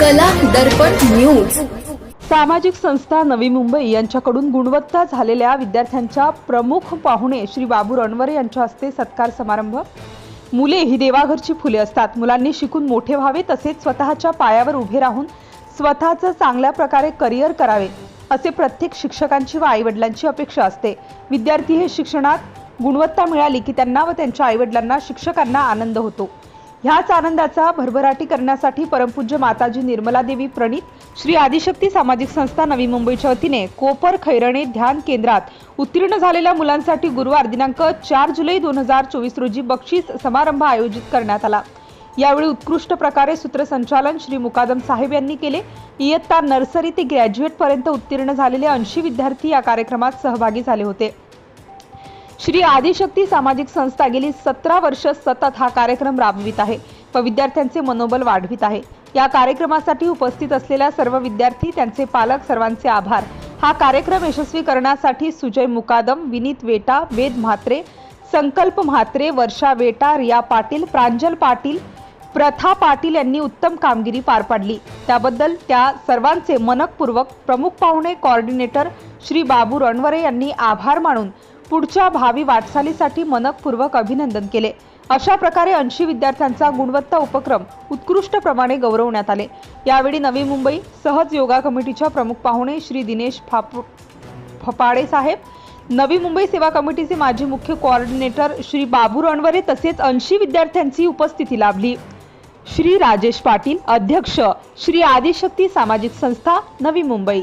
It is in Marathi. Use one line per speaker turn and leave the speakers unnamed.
कला दर्पण न्यूज.
सामाजिक संस्था नवी मुंबई यांच्याकडून गुणवत्ता झालेल्या विद्यार्थ्यांच्या प्रमुख पाहुणे श्री बाबू रणवरे यांच्या हस्ते सत्कार समारंभ. मुले ही देवाघरची फुले असतात. मुलांनी शिकून मोठे व्हावे तसेच स्वतःच्या पायावर उभे राहून स्वतःचं चांगल्या प्रकारे करिअर करावे असे प्रत्येक शिक्षकांची व आईवडिलांची अपेक्षा असते. विद्यार्थी हे शिक्षणात गुणवत्ता मिळाली की त्यांना व त्यांच्या आईवडिलांना शिक्षकांना आनंद होतो. ह्याच आनंदाचा भरभराटी करण्यासाठी परमपूज्य माताजी निर्मला देवी प्रणित श्री आदिशक्ती सामाजिक संस्था नवी मुंबईच्या वतीने कोपर खैरणे ध्यान केंद्रात उत्तीर्ण झालेल्या मुलांसाठी गुरुवार दिनांक चार जुलै दोन हजार चोवीस रोजी बक्षीस समारंभ आयोजित करण्यात आला. यावेळी उत्कृष्ट प्रकारे सूत्रसंचालन श्री मुकादम साहेब यांनी केले. इयत्ता नर्सरी ते ग्रॅज्युएटपर्यंत उत्तीर्ण झालेले ऐंशी विद्यार्थी या कार्यक्रमात सहभागी झाले होते. श्री आदिशक्ती सामाजिक संस्था गेली सतरा वर्ष सतत हा कार्यक्रम राबवित आहे. व विद्यार्थ्यांचे मनोबल वाढवित आहे. या कार्यक्रमासाठी उपस्थित असलेल्या सर्व विद्यार्थी त्यांचे पालक सर्वांचे आभार. हा कार्यक्रम यशस्वी करण्यासाठी सुजय मुकादम विनीत वेटा वेद म्हात्रे संकल्प म्हात्रे वर्षा वेटा रिया पाटील प्रांजल पाटील प्रथा पाटील यांनी उत्तम कामगिरी पार पाडली. त्याबद्दल त्या सर्वांचे मनकपूर्वक प्रमुख पाहुणे कॉर्डिनेटर श्री बाबू रणवरे यांनी आभार मानून पुढच्या भावी वाटचालीसाठी मनकपूर्वक अभिनंदन केले. अशा प्रकारे ऐंशी विद्यार्थ्यांचा गुणवत्ता उपक्रम उत्कृष्टप्रमाणे गौरवण्यात आले. यावेळी नवी मुंबई सहज योगा कमिटीच्या प्रमुख पाहुणे श्री दिनेश फापू फपाडे साहेब नवी मुंबई सेवा कमिटीचे माजी मुख्य कोऑर्डिनेटर श्री बाबू रणवरे तसेच ऐंशी विद्यार्थ्यांची उपस्थिती लाभली. श्री राजेश पाटील अध्यक्ष श्री आदिशक्ती सामाजिक संस्था नवी मुंबई.